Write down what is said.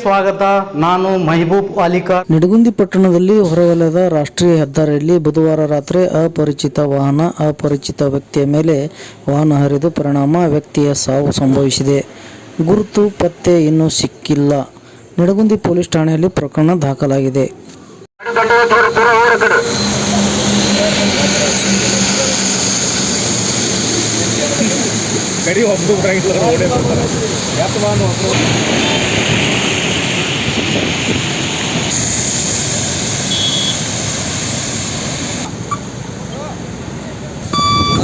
ಸ್ವಾಗತ. ನಾನು ಮಹಬೂಬ್ ವಾಲಿಕರ್ ನಿಡಗುಂದಿ ಪಟ್ಟಣದಲ್ಲಿ ಹೊರವಲಯದ ರಾಷ್ಟ್ರೀಯ ಹೆದ್ದಾರಿಯಲ್ಲಿ ಬುಧವಾರ ರಾತ್ರಿ ಅಪರಿಚಿತ ವಾಹನ ಅಪರಿಚಿತ ವ್ಯಕ್ತಿಯ ಮೇಲೆ ವಾಹನ ಹರಿದು ಪರಿಣಾಮ ವ್ಯಕ್ತಿಯ ಸಾವು ಸಂಭವಿಸಿದೆ. ಗುರುತು ಪತ್ತೆ ಇನ್ನೂ ಸಿಕ್ಕಿಲ್ಲ. ನಿಡಗುಂದಿ ಪೊಲೀಸ್ ಠಾಣೆಯಲ್ಲಿ ಪ್ರಕರಣ ದಾಖಲಾಗಿದೆ. ಕಡಿ ಒಬ್ಬರು ಬರ್ತಾರೆ.